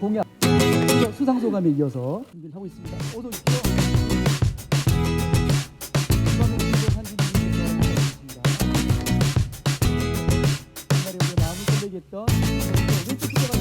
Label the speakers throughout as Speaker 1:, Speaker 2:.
Speaker 1: 공약 수상- 소감에 이어서 준비를 하고 있습니다. 어서 오십시오. 이번에 우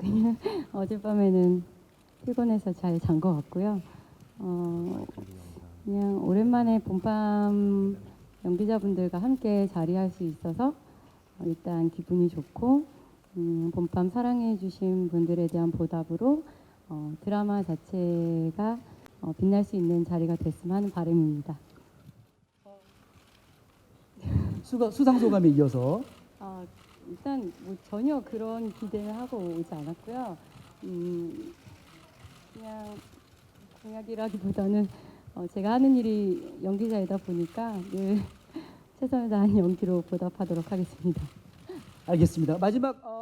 Speaker 2: 어, 그냥 어젯밤에는 피곤해서 잘 잔 것 같고요. 어, 그냥 오랜만에 봄밤 연기자분들과 함께 자리할 수 있어서 어, 일단 기분이 좋고 음, 봄밤 사랑해주신 분들에 대한 보답으로 어, 드라마 자체가 어, 빛날 수 있는 자리가 됐으면 하는 바람입니다.
Speaker 1: 수가, 수상 소감에 이어서
Speaker 2: 어, 일단 뭐 전혀 그런 기대를 하고 오지 않았고요. 음, 그냥 공약이라기보다는 어, 제가 하는 일이 연기자이다 보니까 늘 최선을 다한 연기로 보답하도록 하겠습니다.
Speaker 1: 알겠습니다. 마지막 어,